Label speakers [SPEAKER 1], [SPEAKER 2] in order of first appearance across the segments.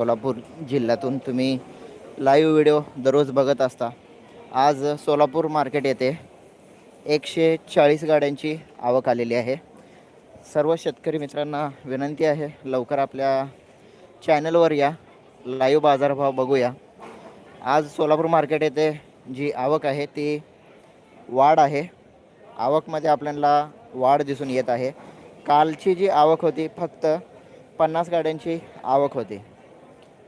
[SPEAKER 1] सोलापूर जिल्ह्यातून तुम्ही live video दररोज बघत असता. आज सोलापूर मार्केट येथे एकशे चाळीस गाड्यांची आवक आलेली आहे. सर्व शेतकरी मित्रांना विनंती आहे लवकर आपल्या चॅनलवर या. लाईव्ह बाजारभाव बघूया. आज सोलापूर मार्केट येथे जी आवक आहे ती वाढ आहे. आवकमध्ये आपल्याला वाढ दिसून येत आहे. कालची जी आवक होती फक्त पन्नास गाड्यांची आवक होती.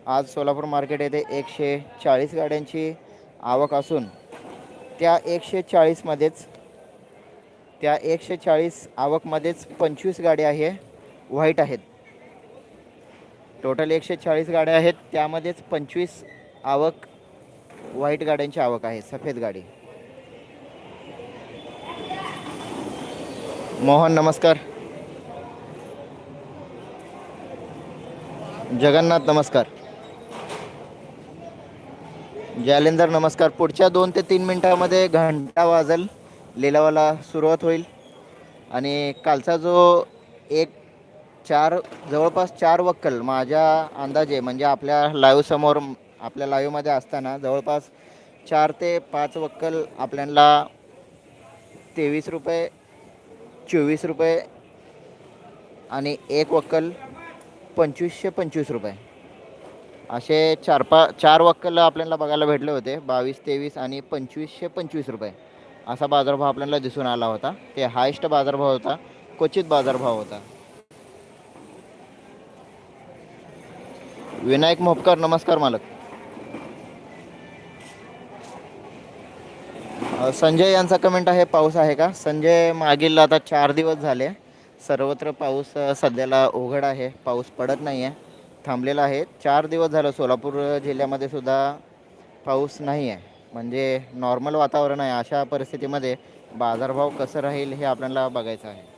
[SPEAKER 1] आज सोलापूर मार्केट येथे एकशे चाळीस गाड्यांची आवक असून त्या एकशे चाळीसमध्येच त्या एकशे चाळीस आवकमध्येच पंचवीस गाड्या आहे व्हाईट आहेत. टोटल एकशे चाळीस गाड्या आहेत त्यामध्येच पंचवीस आवक व्हाईट गाड्यांची आवक आहे सफेद गाडी. मोहन नमस्कार. जगन्नाथ नमस्कार. जालेंदर नमस्कार. पुढच्या दोन ते तीन मिनटामध्ये घंटा वाजल लिलावाला सुरुवात होईल. आणि कालचा जो एक चार जवळपास चार वक्कल माझ्या अंदाजे म्हणजे आपल्या लाईव्हसमोर आपल्या लाईव्हमध्ये असताना जवळपास चार ते पाच वक्कल आपल्याला तेवीस रुपये चोवीस रुपये आणि एक वक्कल पंचवीसशे पंचवीस रुपये. असे चार पा चार वक्कल आपल्याला बघायला भेटले होते. बावीस तेवीस आणि पंचवीसशे पंचवीस रुपये. असा बाजारभाव आपल्याला दिसून आला होता. ते हायेस्ट बाजारभाव होता. क्वचित बाजारभाव होता. विनायक मोपकर नमस्कार मालक. संजय यांचा कमेंट आहे पाऊस आहे का? संजय मागील आता चार दिवस झाले. सर्वत्र पाऊस सध्याला उघड आहे. पाऊस पडत नाही आहे थांबलेला आहे. चार दिवस झालं सोलापूर जिल्ह्यामध्ये सुद्धा पाऊस नाही आहे. म्हणजे नॉर्मल वातावरण आहे. अशा परिस्थितीमध्ये बाजारभाव कसं राहील हे आपल्याला बघायचं आहे.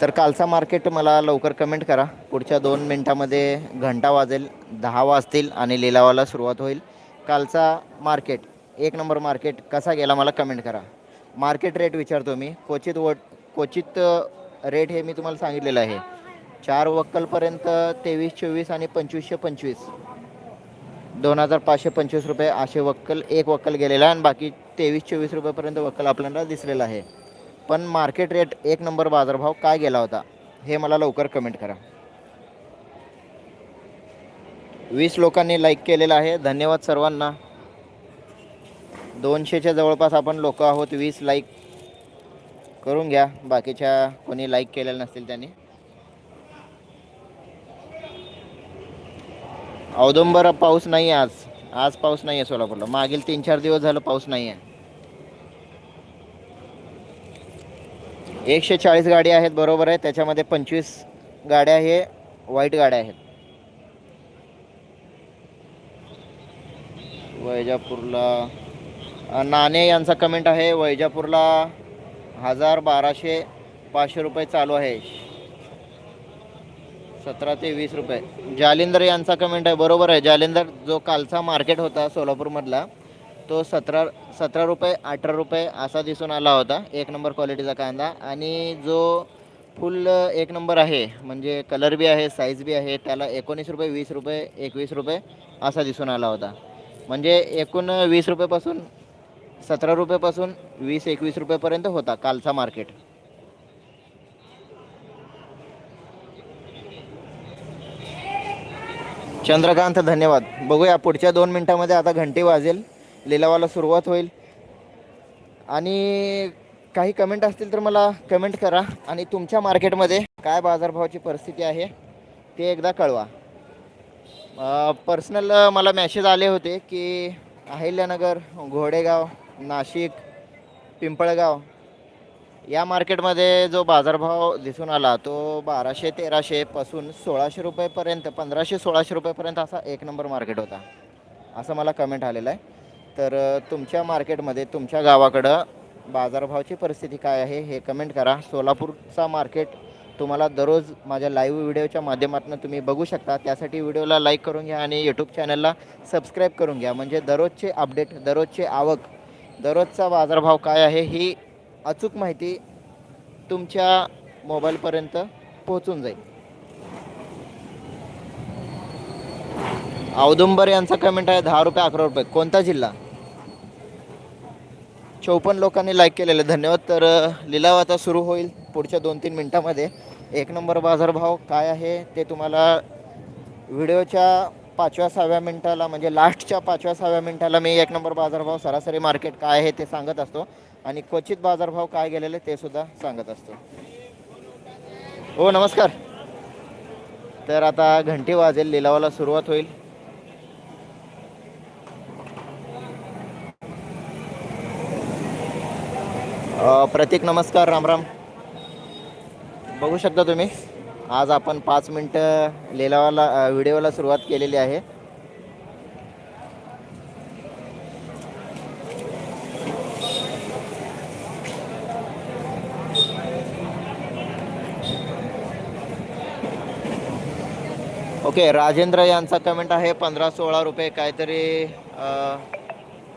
[SPEAKER 1] तर कालचा मार्केट मला लवकर कमेंट करा. पुढच्या दोन मिनटामध्ये घंटा वाजेल दहा वाजतील आणि लिलावाला सुरुवात होईल. कालचा मार्केट एक नंबर मार्केट कसा गेला मला कमेंट करा. मार्केट रेट विचारतो मी. क्वचित वट क्वचित रेट हे मी तुम्हाला सांगितलेलं आहे. चार वक्कलपर्यंत तेवीस चोवीस आणि पंचवीसशे पंचवीस. दोन हजार पाचशे पंचवीस रुपये असे वक्कल एक वक्कल गेलेला आहे आणि बाकी तेवीस चोवीस रुपयेपर्यंत वक्कल आपल्याला दिसलेला आहे. पण मार्केट रेट एक नंबर बाजारभाव काय गेला होता हे मला लवकर कमेंट करा. वीस लोकांनी लाईक केलेलं आहे. धन्यवाद सर्वांना. दोनशेच्या जवळपास आपण लोक आहोत. वीस लाईक करून घ्या. बाकीच्या कोणी लाईक केलेलं नसतील त्यांनी. औदुंबर पाऊस नाही आहे आज. आज पाऊस नाही आहे सोलापूरला. मागील तीन चार दिवस झालं पाऊस नाही आहे. एकशे चाळीस गाडी आहेत बरोबर आहे. त्याच्यामध्ये पंचवीस गाड्या हे वाईट गाड्या आहेत. वैजापूरला नाणे यांचा कमेंट आहे. वैजापूरला हजार बाराशे पाचशे रुपये चालू आहे. सतरा ते वीस रुपये. जालिंदर यांचा कमेंट आहे बरोबर आहे. जालिंदर जो कालचा मार्केट होता सोलापूरमधला तो सतरा सतरा रुपये अठरा रुपये असा दिसून आला होता. एक नंबर क्वालिटीचा कांदा. आणि जो फुल एक नंबर आहे म्हणजे कलर बी आहे साईज बी आहे त्याला एकोणीस रुपये वीस रुपये एकवीस रुपये असा दिसून आला होता. म्हणजे एकूण वीस रुपयेपासून सतरा रुपयेपासून वीस एकवीस रुपयेपर्यंत होता कालचा मार्केट चंद्रकांत धन्यवाद. बघूया पुढच्या दोन मिनटामध्ये आता घंटी वाजेल लिलावाला सुरुवात होईल. आणि काही कमेंट असतील तर मला कमेंट करा. आणि तुमच्या मार्केटमध्ये काय बाजारभावाची परिस्थिती आहे ते एकदा कळवा. पर्सनल मला मॅसेज आले होते की अहिल्यानगर घोडेगाव नाशिक पिंपळगाव या मार्केटमध्ये जो बाजारभाव दिसून आला तो बाराशे तेराशेपासून सोळाशे रुपयेपर्यंत पंधराशे सोळाशे रुपयेपर्यंत असा एक नंबर मार्केट होता. असं मला कमेंट आलेलं आहे. तर तुमच्या मार्केटमध्ये तुमच्या गावाकडं बाजारभावाची परिस्थिती काय आहे हे कमेंट करा. सोलापूरचा मार्केट तुम्हाला दररोज माझ्या लाईव्ह व्हिडिओच्या माध्यमातून तुम्ही बघू शकता. त्यासाठी व्हिडिओला लाईक करून घ्या आणि यूट्यूब चॅनलला सबस्क्राईब करून घ्या. म्हणजे दररोजचे अपडेट दररोजचे आवक दररोजचा बाजारभाव काय आहे ही अचूक माहिती तुमच्या मोबाईलपर्यंत पोहोचून जाईल. औदुंबर यांचा कमेंट आहे दहा रुपये अकरा रुपये. कोणता जिल्हा? चौपन्न लोकांनी लाईक केलेलं. आहे. धन्यवाद. तर लिलाव आता सुरू होईल पुढच्या दोन तीन मिनटामध्ये. एक नंबर बाजारभाव काय आहे ते तुम्हाला व्हिडिओच्या पाचव्या सहाव्या मिनटाला म्हणजे लास्टच्या पाचव्या सहाव्या मिनटाला मी एक नंबर बाजारभाव सरासरी मार्केट काय आहे ते सांगत असतो. आणि क्वचित बाजारभाव काय गेलेले ते सुद्धा सांगत असतो. हो नमस्कार. तर आता घंटी वाजेल लिलावाला सुरुवात होईल. प्रतीक नमस्कार राम राम. बघू शकता तुम्ही आज आपण पाच मिनटं लिलावाला व्हिडिओला सुरुवात केलेली आहे. ओके राजेंद्र यांचा कमेंट आहे पंधरा सोळा रुपये काहीतरी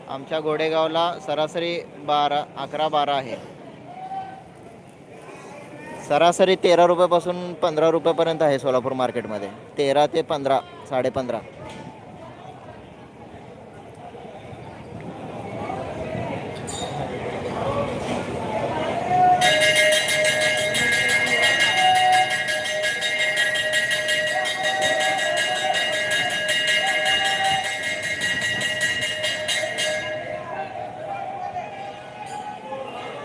[SPEAKER 1] आमच्या घोडेगावला सरासरी बारा अकरा बारा आहे. सरासरी तेरा रुपयापासून पंधरा रुपयापर्यंत आहे सोलापूर मार्केटमध्ये. तेरा ते पंधरा साडेपंधरा.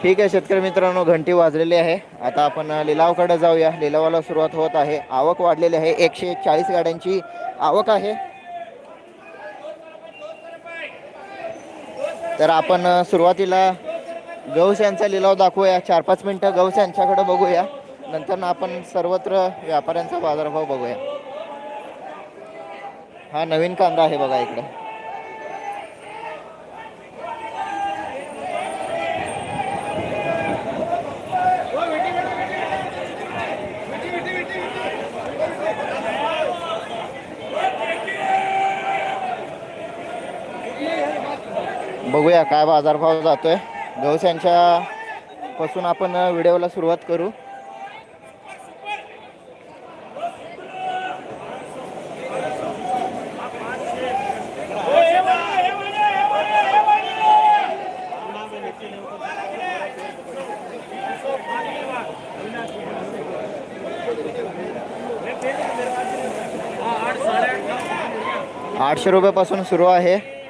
[SPEAKER 1] ठीक आहे शेतकरी मित्रांनो घंटी वाजलेली आहे. आता आपण लिलावकडे जाऊया. लिलावाला सुरुवात होत आहे. आवक वाढलेली आहे. एकशे चाळीस गाड्यांची आवक आहे. तर आपण सुरुवातीला गौस यांचा लिलाव दाखवूया. चार पाच मिनटं गौस यांच्याकडे बघूया. नंतर आपण सर्वत्र व्यापाऱ्यांचा बाजारभाव बघूया. हा नवीन कांदा आहे बघा इकडे. बघूया काय बाजारभाव जातोय. गौस यांच्या पासून आपण व्हिडिओला सुरुवात करू. आठशे रुपयापासून सुरू आहे.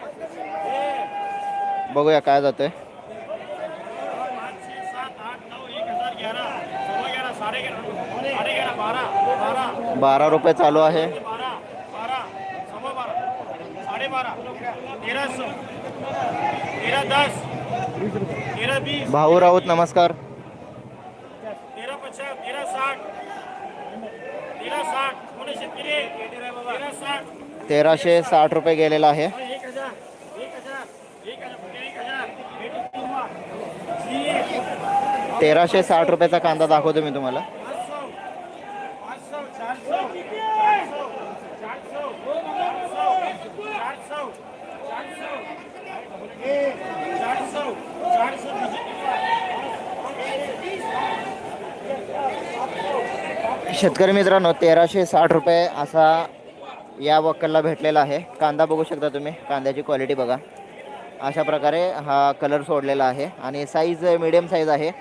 [SPEAKER 1] बघूया काय जाते बारा रुपये चालू आहे. भाऊ राऊत नमस्कार. तेराशे साठ रुपये गेलेला आहे
[SPEAKER 2] एक हजार एक हजार एक हजार एक हजार एक तीन हुआ जी
[SPEAKER 1] तेराशे साठ रुपयाचा कांदा दाखवतो मी तुम्हाला. शेतकरी मित्रांनो तेराशे साठ रुपये असा या वक्कलला भेटलेला आहे. कांदा बघू शकता तुम्ही कांद्याची क्वालिटी बघा. अशा प्रकारे हा कलर सोडलेला आहे. आणि साईज मिडियम साईज आहे.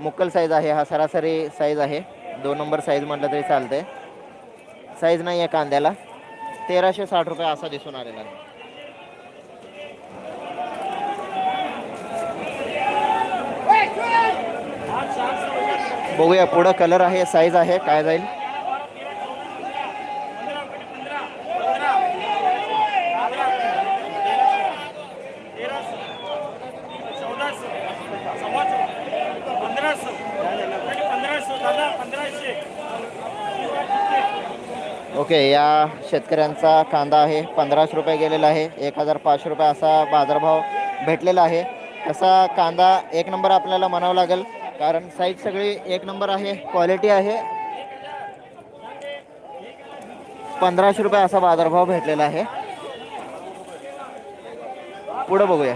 [SPEAKER 1] मुक्कल साईज आहे. हा सरासरी साईज आहे. दोन नंबर साईज म्हटलं तरी चालतंय. साईज नाही आहे कांद्याला. तेराशे साठ रुपये असा दिसून आलेला आहे. बघूया पुढं कलर आहे साईज आहे काय जाईल. ओके या शेतकऱ्यांचा कांदा आहे पंधराशे रुपये गेलेला आहे एक हजार पाचशे रुपये असा बाजारभाव भेटलेला आहे. तसा कांदा एक नंबर आपल्याला म्हणावं लागेल कारण साईज सगळी एक नंबर आहे क्वालिटी आहे. पंधराशे रुपये असा बाजारभाव भेटलेला आहे. पुढं बघूया.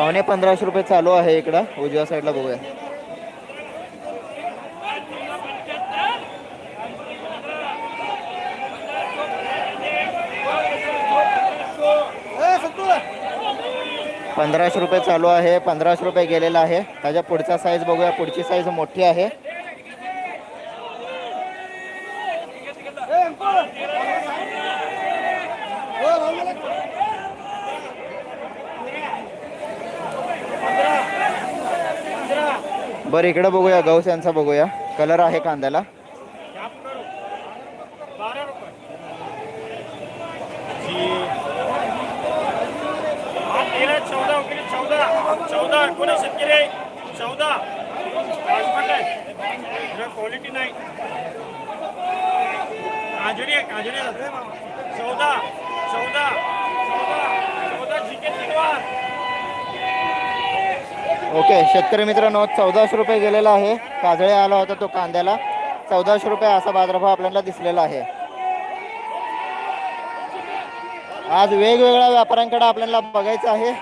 [SPEAKER 1] पावणे पंधराशे रुपये चालू आहे इकडं. उजव्या साईडला बघूया. पंधराशे रुपये चालू आहे. पंधराशे रुपये गेलेला आहे. त्याच्या पुढचा साईज बघूया. पुढची साईज मोठी आहे. बरं इकडं बघूया गौस यांचा बघूया. कलर आहे कांद्याला.
[SPEAKER 2] बारा चौदा.
[SPEAKER 1] ओके शेतकरी मित्रांनो चौदाशे रुपये गेलेला आहे. काजळे आला होता तो कांद्याला. चौदाशे रुपये असा बाजारभाव आपल्याला दिसलेला आहे. आज वेगवेगळ्या व्यापाऱ्यांकडे आपल्याला बघायचं आहे.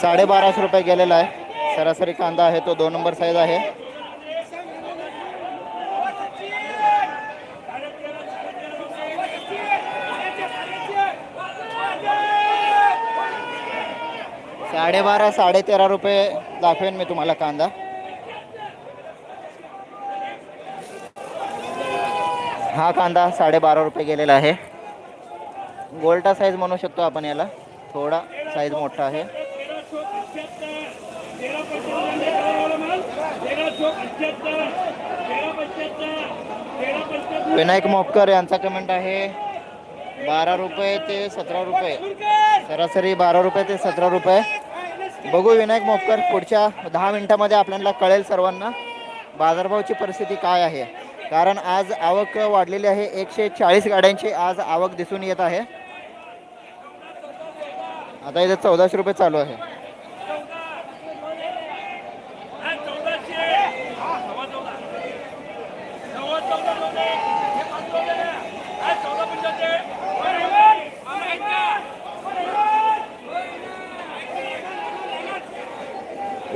[SPEAKER 1] साडेबाराशे रुपये गेलेला आहे. सरासरी कांदा आहे तो दोन नंबर साईज आहे. साडेबारा साडेतेरा रुपये दाखवेन मी तुम्हाला कांदा. हा कांदा साडेबारा रुपये गेलेला आहे. गोल्टा साईज म्हणू शकतो आपण याला. थोडा साईज मोठा आहे. विनायक मोपकर यांचा कमेंट आहे. बारा रुपये ते सतरा रुपये. सरासरी बारा रुपये ते सतरा रुपये. बघू विनायक मोपकर पुढच्या दहा मिनिटामध्ये आपल्याला कळेल सर्वांना बाजारभावाची परिस्थिती काय आहे. कारण आज आवक वाढलेली आहे. एकशे चाळीस गाड्यांची आज आवक दिसून येत आहे. आता इथे चौदाशे रुपये चालू आहे.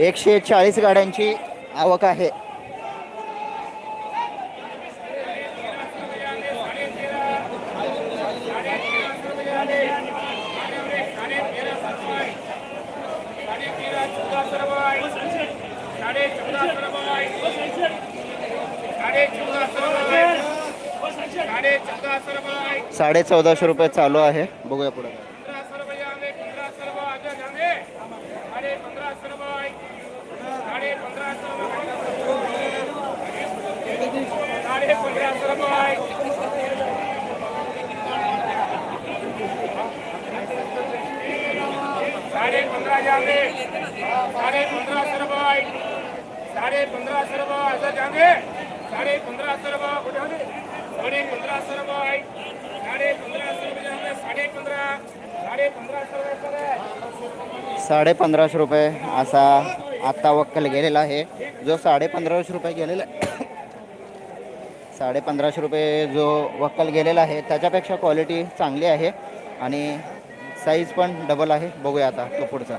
[SPEAKER 1] एकशे चाळीस गाड्यांची आवक आहे
[SPEAKER 2] साडे चौदा रुपये साडे चौदा रुपये साडे चौदा रुपये
[SPEAKER 1] साडे चौदाशे रुपये चालू आहे. बघूया पुढे.
[SPEAKER 2] साडे पंधरा रुपये साडे पंधरा सौ साडे पंधरा जाएंगे साढ़े जागे साडे पंधरा साढ़े पंद्रह साडे पंधरा साढ़े
[SPEAKER 1] साडे पंधराशे रुपये असा आत्ता वक्कल गेलेला आहे. जो साडे पंधराशे रुपये गेलेला साडे पंधराशे रुपये जो वक्कल गेलेला आहे त्याच्यापेक्षा क्वालिटी चांगली आहे आणि साईज पण डबल आहे. बघूया आता तो पुढचा.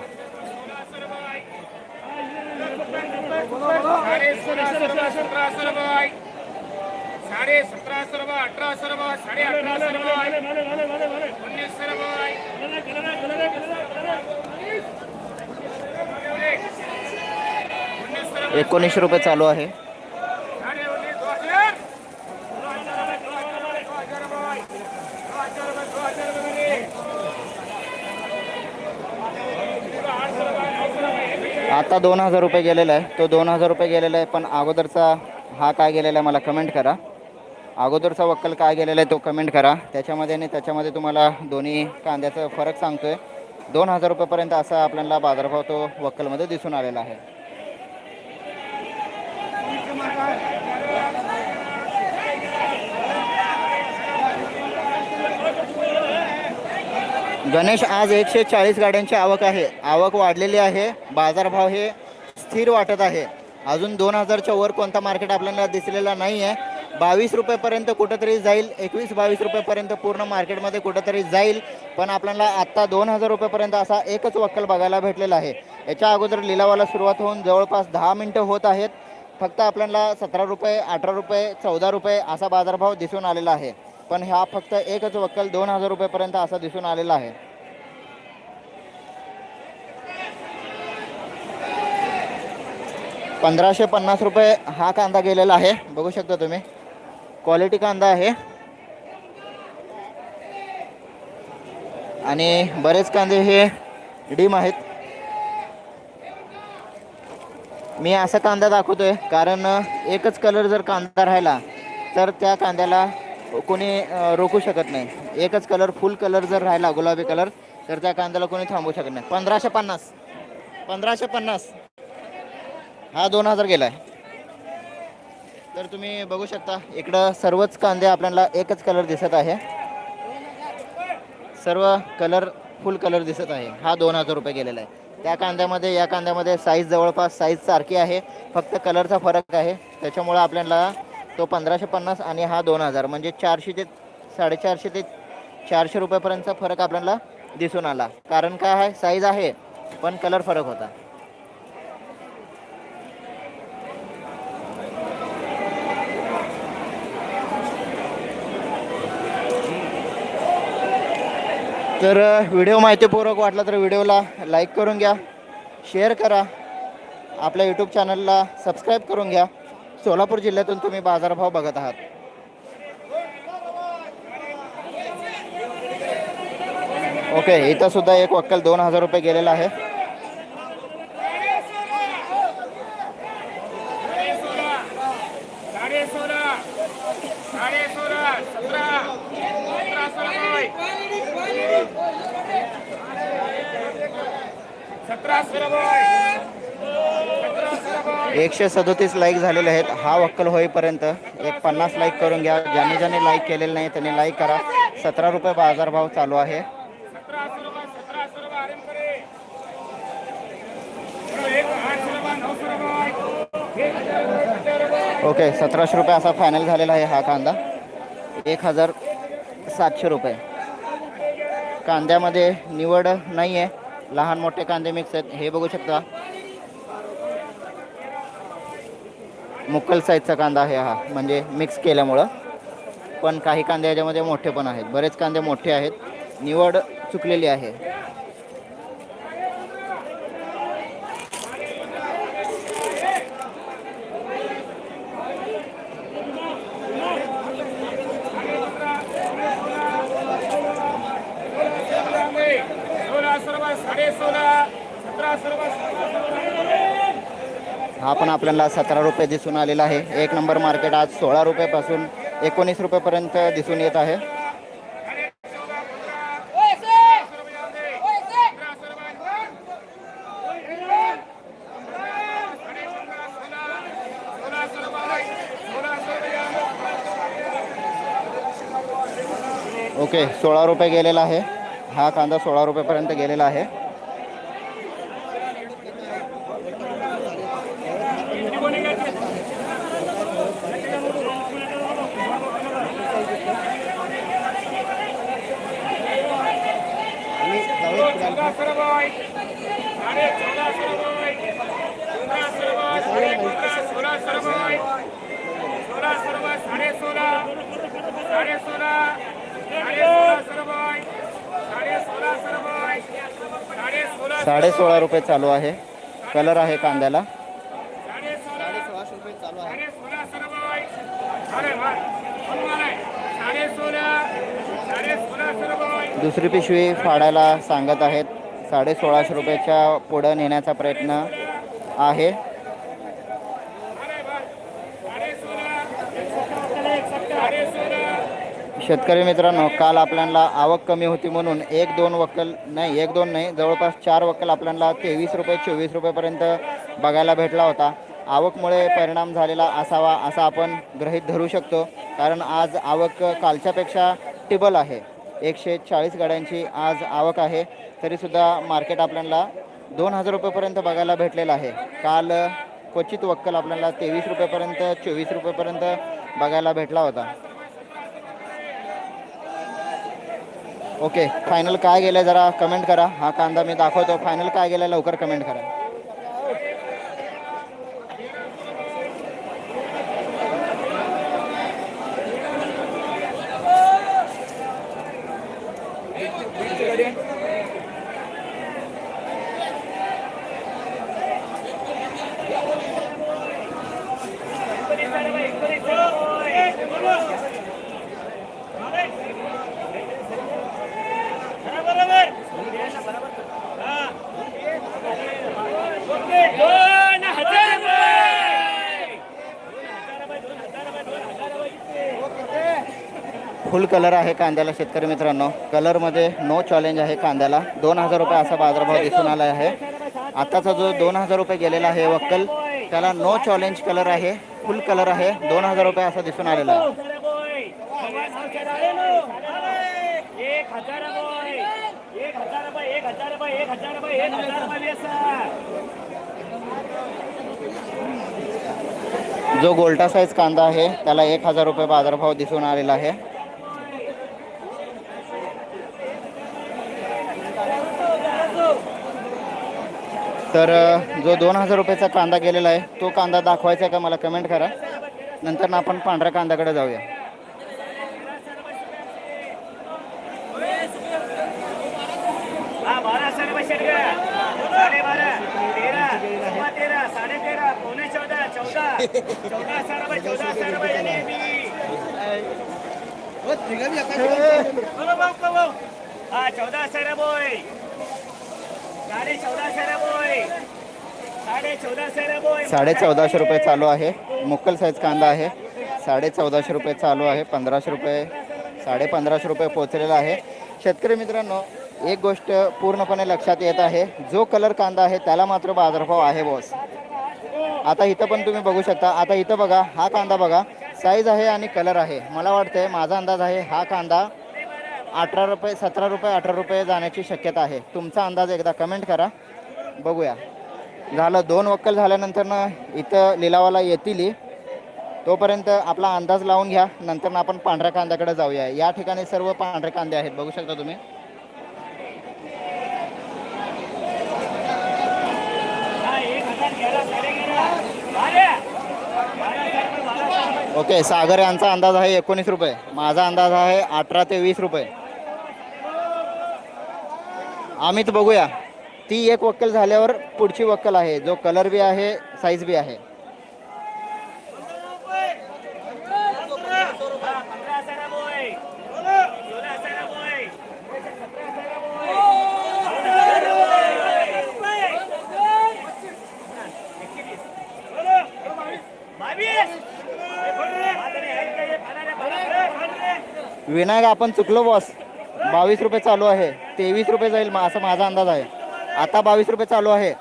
[SPEAKER 2] साडे सतरा सर्व अठरा सर्व साडे अठरा सर्व. उन्नीस सर्व
[SPEAKER 1] एकोणीसशे रुपये चालू आहे. आता दोन हजार रुपये गेलेला आहे. तो दोन हजार रुपये गेलेला आहे पण अगोदरचा हा काय गेलेला आहे मला कमेंट करा. अगोदरचा वक्कल काय गेलेला आहे तो कमेंट करा. त्याच्यामध्ये आणि त्याच्यामध्ये तुम्हाला दोन्ही कांद्याचा फरक सांगतो आहे दोन हजार रुपयेपर्यंत असा आपल्याला बाजारभाव तो वक्कलमध्ये दिसून आलेला आहे. गणेश आज एकशे चाळीस गाड्यांची आवक आहे. आवक वाढलेली आहे. बाजारभाव हे स्थिर वाटत आहे. अजून दोन हजारच्या वर कोणता मार्केट आपल्याला दिसलेला नाही आहे बावीस रुपयेपर्यंत कुठंतरी जाईल एकवीस बावीस रुपयेपर्यंत पूर्ण मार्केटमध्ये कुठंतरी जाईल. पण आपल्याला आत्ता दोन हजार रुपयेपर्यंत असा एकच वक्कल बघायला भेटलेला आहे. याच्या अगोदर लिलावाला सुरुवात होऊन जवळपास दहा मिनटं होत आहेत. फक्त आपल्याला सतरा रुपये अठरा रुपये चौदा रुपये असा बाजारभाव दिसून आलेला आहे. पण हा फक्त एकच वक्कल दोन हजार रुपयेपर्यंत असा दिसून आलेला आहे. पंधराशे पन्नास रुपये हा कांदा गेलेला आहे. बघू शकता तुम्ही. क्वालिटी कांदा आहे. आणि बरेच कांदे हे डीम आहेत. मी असा कांदा दाखवतोय कारण एकच कलर जर कांदा राहिला तर त्या कांद्याला कोणी रोखू शकत नाही. एकच कलर फुल कलर जर राहिला गुलाबी कलर तर त्या कांद्याला कोणी थांबवू शकत नाही. पंधराशे पन्नास. पंधराशे पन्नास. हा दोन हजार गेला आहे तर तुम्ही बघू शकता इकडं सर्वच कांदे आपल्याला एकच कलर दिसत आहे. सर्व कलर फुल कलर दिसत आहे. हा दोन हजार रुपये गेलेला आहे. त्या कांद्यामध्ये या कांद्यामध्ये साईज जवळपास साईज सारखी आहे. फक्त कलरचा फरक आहे. त्याच्यामुळं आपल्याला तो पंधराशे पन्नास आणि हा दोन हजार म्हणजे चारशे ते साडेचारशे ते चारशे रुपयापर्यंतचा फरक आपल्याला दिसून आला. कारण काय आहे? साईज आहे पण कलर फरक होता. तर व्हिडिओ माहितीपूर्वक वाटला तर व्हिडिओला लाईक करून घ्या शेअर करा आपल्या यूट्यूब चॅनलला सबस्क्राईब करून घ्या. सोलापूर जिल्ह्यातून तुम्ही बाजारभाव बघत आहात. ओके इथं सुद्धा एक वक्कल दोन हजार रुपये गेलेला आहे
[SPEAKER 2] साडे सोळा साडे सोळा सतरा सतरा सोळा सतरा सोळा सतरा सोळा
[SPEAKER 1] एकशे सदोतीस लाईक झालेले आहेत. हा वक्कल होईपर्यंत एक पन्नास लाईक करून घ्या. ज्यांनी ज्यांनी लाईक केलेलं नाही त्यांनी लाईक करा. सतरा रुपये बाजारभाव चालू आहे. ओके सतराशे रुपये असा फायनल झालेला आहे हा कांदा. एक हजार सातशे रुपये. कांद्यामध्ये निवड नाही आहे लहान मोठे कांदे मिक्स आहेत. हे बघू शकता. मुक्कल साईजचा कांदा आहे हा म्हणजे मिक्स केल्यामुळं. पण काही कांदे याच्यामध्ये मोठे पण आहेत. बरेच कांदे मोठे आहेत. निवड चुकलेली आहे
[SPEAKER 2] सोळा सोळा साडे सोळा सतरा सोळा
[SPEAKER 1] हा पण आपल्याला सतरा रुपये दिसून आलेला आहे. एक नंबर मार्केट आज सोळा रुपयापासून एकोणीस रुपयेपर्यंत दिसून येत आहे. ओके सोळा रुपये गेलेला आहे. हा कांदा सोळा रुपयेपर्यंत गेलेला आहे.
[SPEAKER 2] साडे चौदा सरबाई पंधरा सरबाई साडे पंधरा सोळा सरबाई सोळा सरबाई साडे सोळा साडे सोळा साडे सोळा सरबाई साडे सोळा
[SPEAKER 1] रुपये चालू आहे. कलर आहे कांद्याला. दुसरी पिशवी फाडायला सांगत आहेत. साडे सोळाशे रुपयाच्या पुढं नेण्याचा प्रयत्न आहे
[SPEAKER 2] अरे वा साडे सोळा
[SPEAKER 1] शेतकरी मित्रांनो काल आपल्याला आवक कमी होती म्हणून एक दोन वक्कल नाही एक दोन नाही जवळपास चार वक्कल आपल्याला तेवीस रुपये चोवीस रुपयेपर्यंत बघायला भेटला होता. आवकमुळे परिणाम झालेला असावा असा आपण गृहीत धरू शकतो. कारण आज आवक कालच्यापेक्षा टिबल आहे. एकशे चाळीस गाड्यांची आज आवक आहे. तरीसुद्धा मार्केट आपल्याला दोन हजार रुपयेपर्यंत बघायला भेटलेलं आहे. काल क्वचित वक्कल आपल्याला तेवीस रुपयेपर्यंत चोवीस रुपयेपर्यंत बघायला भेटला होता. ओके फायनल काय गेलं जरा कमेंट करा हा कांदा मी दाखवतो फायनल काय गेलं लवकर कमेंट करा
[SPEAKER 2] दोन हजार रुपये
[SPEAKER 1] फुल कलर आहे कांद्याला शेतकरी मित्रांनो. कलरमध्ये नो चॅलेंज आहे कांद्याला. दोन हजार रुपये असा बाजारभाव दिसून आला आहे. आताचा जो दोन हजार रुपये गेलेला आहे वक्कल त्याला नो चॅलेंज कलर आहे. फुल कलर आहे. दोन हजार रुपये असा दिसून आलेला आहे. जो गोल्टा साईज कांदा आहे त्याला एक हजार रुपये बाजारभाव दिसून आलेला आहे. तर जो दोन हजार रुपयाचा कांदा गेलेला आहे तो कांदा दाखवायचा आहे का मला कमेंट करा. नंतर ना आपण पांढऱ्या कांद्याकडे जाऊया.
[SPEAKER 2] हा चौदा साडे
[SPEAKER 1] चौदाशे रुपये चालू आहे. मुक्कल साईज कांदा आहे. साडे चौदाशे रुपये चालू आहे. पंधराशे रुपये साडे पंधराशे रुपये पोचलेला आहे. शेतकरी मित्रांनो एक गोष्ट पूर्णपणे लक्षात येत आहे. जो कलर कांदा आहे त्याला मात्र बाजारभाव आहे बॉस आता इथं पण तुम्ही बघू शकता. आता इथं बघा हा कांदा बघा. साईज आहे आणि कलर आहे. मला वाटतंय माझा अंदाज आहे हा कांदा अठरा रुपये सतरा रुपये अठरा रुपये जाण्याची शक्यता आहे. तुमचा अंदाज एकदा कमेंट करा. बघूया. झालं दोन वक्कल झाल्यानंतर ना इथं लिलावाला येतील तोपर्यंत आपला अंदाज लावून घ्या. नंतर ना आपण पांढऱ्या कांद्याकडे जाऊया. या ठिकाणी सर्व पांढरे कांदे आहेत. बघू शकता तुम्ही. ओके सागर यांचा अंदाज आहे एकोणीस रुपये. माझा अंदाज आहे अठरा ते वीस रुपये. आम्ही तर बघूया. ती एक वक्कल झाल्यावर पुढची वक्कल आहे. जो कलर बी आहे साईज बी आहे. विनायक आपण चुकलो बॉस बावीस रुपये चालू आहे. तेवीस रुपये जाईल मा- असा माझा अंदाज आहे. आता बावीस रुपये चालू आहे.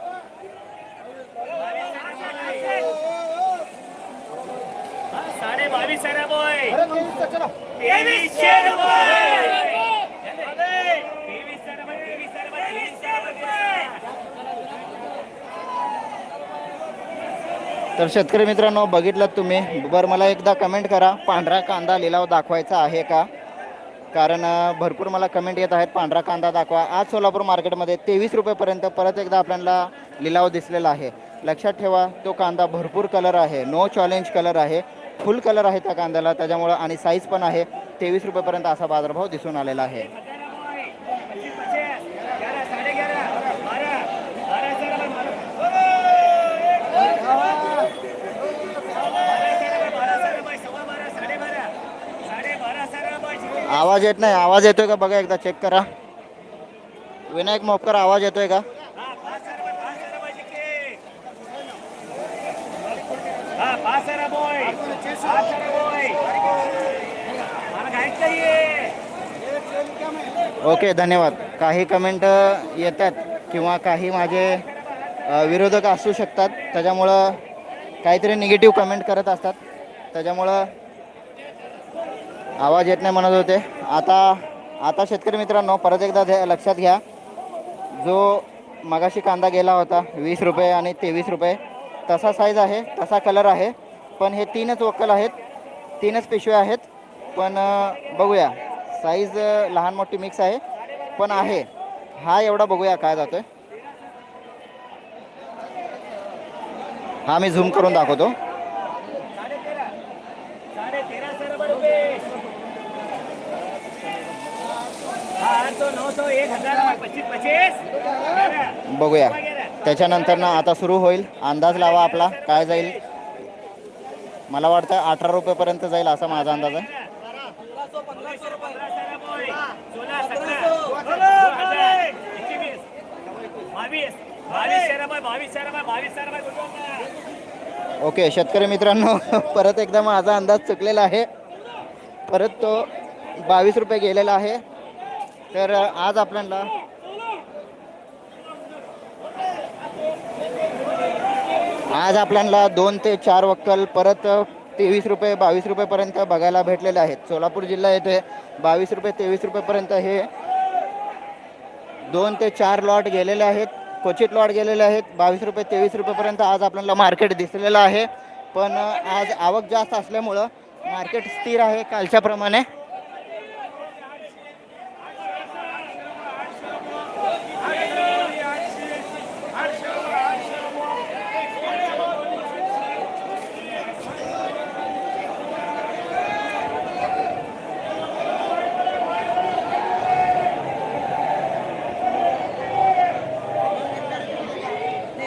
[SPEAKER 1] तर शेतकरी मित्रांनो बघितलं तुम्ही. बरं मला एकदा कमेंट करा. पांढरा कांदा लिलाव दाखवायचा आहे का? कारण भरपूर मला कमेंट येत आहेत. पांढरा कांदा दाखवा. आज सोलापूर मार्केटमध्ये तेवीस रुपयेपर्यंत परत एकदा आपल्याला लिलाव दिसलेला आहे. लक्षात ठेवा तो कांदा भरपूर कलर आहे. नो चॅलेंज कलर आहे. फुल कलर आहे त्या कांद्याला. त्याच्यामुळं आणि साईज पण आहे. तेवीस रुपयेपर्यंत असा बाजारभाव दिसून आलेला आहे. आवाज येत नाही. आवाज येतोय का? बघा एकदा चेक करा. विनायक मोपकर आवाज येतोय का? ओके धन्यवाद. काही कमेंट येतात किंवा काही माझे विरोधक असू शकतात. त्याच्यामुळं काहीतरी निगेटिव्ह कमेंट करत असतात. त्याच्यामुळं आवाज येत नाही म्हणत होते. आता आता शेतकरी मित्रांनो परत एकदा लक्षात घ्या. जो मगाशी कांदा गेला होता वीस रुपये आणि तेवीस रुपये तसा साईज आहे तसा कलर आहे. पण हे तीनच वक्कल आहेत तीनच पिशव्या आहेत. पण बघूया. साईज लहान मोठी मिक्स आहे. पण आहे. हा एवढा बघूया काय जातोय. हा मी झूम करून दाखवतो. बघूया. त्याच्यानंतर ना आता सुरू होईल. अंदाज लावा आपला. काय जाईल? मला वाटतं अठरा रुपयेपर्यंत जाईल असा माझा अंदाज आहे. ओके शेतकरी मित्रांनो परत एकदा माझा अंदाज चुकलेला आहे. परत तो बावीस रुपये गेलेला आहे. तर आज आपल्याला आज आपल्याला दोन ते चार वक्कल परत तेवीस रुपये बावीस रुपयेपर्यंत बघायला भेटलेले आहेत. सोलापूर जिल्हा येथे बावीस रुपये तेवीस रुपयेपर्यंत हे दोन ते चार लॉट गेलेले आहेत. क्वचित लॉट गेलेले आहेत. बावीस रुपये तेवीस रुपयेपर्यंत आज आपल्याला मार्केट दिसलेलं आहे. पण आज आवक जास्त असल्यामुळं मार्केट स्थिर आहे कालच्याप्रमाणे.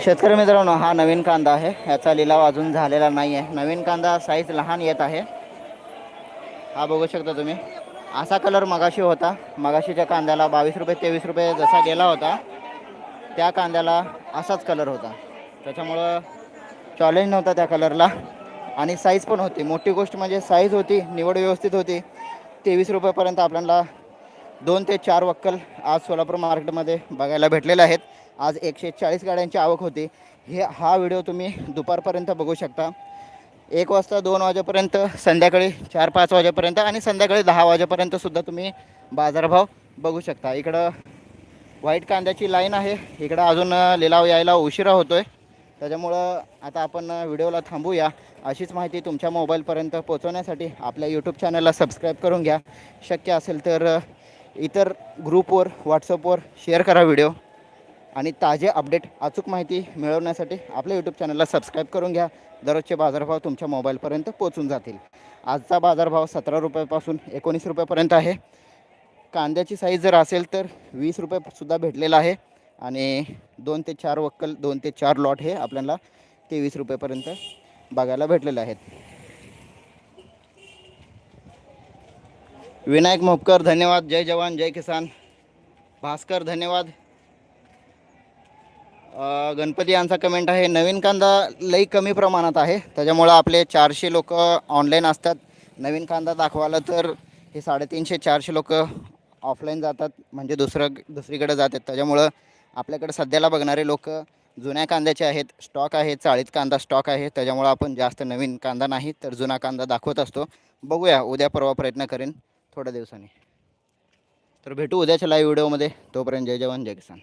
[SPEAKER 1] शेतकरी मित्रांनो हा नवीन कांदा आहे. याचा लिलाव अजून झालेला नाही आहे नवीन कांदा साईज लहान येत आहे. हा बघू शकता तुम्ही. असा कलर मगाशी होता. मगाशीच्या कांद्याला बावीस रुपये तेवीस रुपये जसा गेला होता त्या कांद्याला असाच कलर होता. त्याच्यामुळं चॉलेंज नव्हता त्या कलरला आणि साईज पण होती. मोठी गोष्ट म्हणजे साईज होती निवड व्यवस्थित होती. तेवीस रुपयापर्यंत आपल्याला दोन ते चार वक्कल आज सोलापूर मार्केटमध्ये बघायला भेटलेले आहेत. आज एकशे चाळीस गाड्यांची आवक होती. हे हा व्हिडिओ तुम्ही दुपारपर्यंत बघू शकता. एक वाजता दोन वाजेपर्यंत संध्याकाळी चार पाच वाजेपर्यंत आणि संध्याकाळी दहा वाजेपर्यंतसुद्धा तुम्ही बाजारभाव बघू शकता. इकडं व्हाईट कांद्याची लाईन आहे. इकडं अजून लिलाव यायला उशिरा होतो आहे त्याच्यामुळं आता आपण व्हिडिओला थांबूया. अशीच माहिती तुमच्या मोबाईलपर्यंत पोहोचवण्यासाठी आपल्या यूट्यूब चॅनलला सबस्क्राईब करून घ्या. शक्य असेल तर इतर ग्रुपवर व्हॉट्सअपवर शेअर करा व्हिडिओ. आणि ताजे अपडेट अचूक माहिती मिळवण्यासाठी आपल्या यूट्यूब चॅनलला सबस्क्राईब करून घ्या. दररोजचे बाजारभाव तुमच्या मोबाईलपर्यंत पोचून जातील. आजचा बाजारभाव सतरा रुपयापासून एकोणीस रुपयापर्यंत आहे. कांद्याची साईज जर असेल तर वीस रुपयेसुद्धा भेटलेला आहे. आणि दोन ते चार वक्कल दोन ते चार लॉट हे आपल्याला तेवीस रुपयेपर्यंत बघायला भेटलेले आहेत. विनायक मोपकर धन्यवाद. जय जवान जय किसान. भास्कर धन्यवाद. गणपती यांचा कमेंट आहे नवीन कांदा लई कमी प्रमाणात आहे. त्याच्यामुळं आपले चारशे लोक ऑनलाईन असतात. नवीन कांदा दाखवायला तर हे साडेतीनशे चारशे लोक ऑफलाईन जातात. म्हणजे दुसरं दुसरीकडे जातात त्याच्यामुळं आपल्याकडे सध्याला बघणारे लोक जुन्या कांद्याचे आहेत. स्टॉक आहे चाळीत कांदा स्टॉक आहे. त्याच्यामुळं आपण जास्त नवीन कांदा नाही तर जुना कांदा दाखवत असतो. बघूया उद्या परवा प्रयत्न करेन थोड्या दिवसांनी. तर भेटू उद्याच्या लाईव्ह व्हिडिओमध्ये तोपर्यंत जय जवान जय किसान.